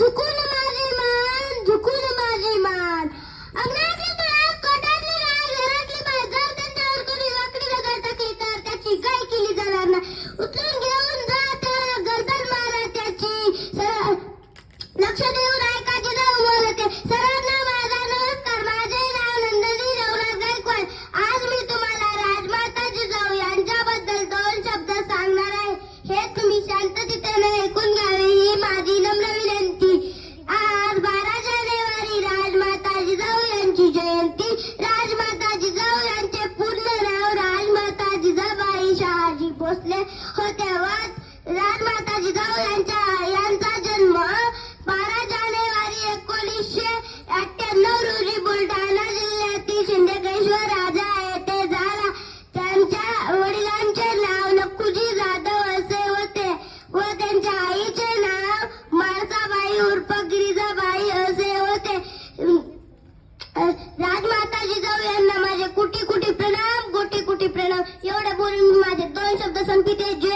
tout court Bhosale होते. व राजमाता जिजाऊ यांच्या यांचा जन्म बारा जानेवारी एकोणीसशे अठ्ठ्याण्णव रोजी बुलढाणा जिल्ह्यातील शिंदेकेश्वर राजा येथे झाला. त्यांच्या वडिलांचे नाव नक्कुजी जाधव असे होते व त्यांच्या आईचे नाव माळसाबाई उर्फ गिरिजाबाई असे होते. राज एवढं बोलून माझे दोन शब्द संपिते.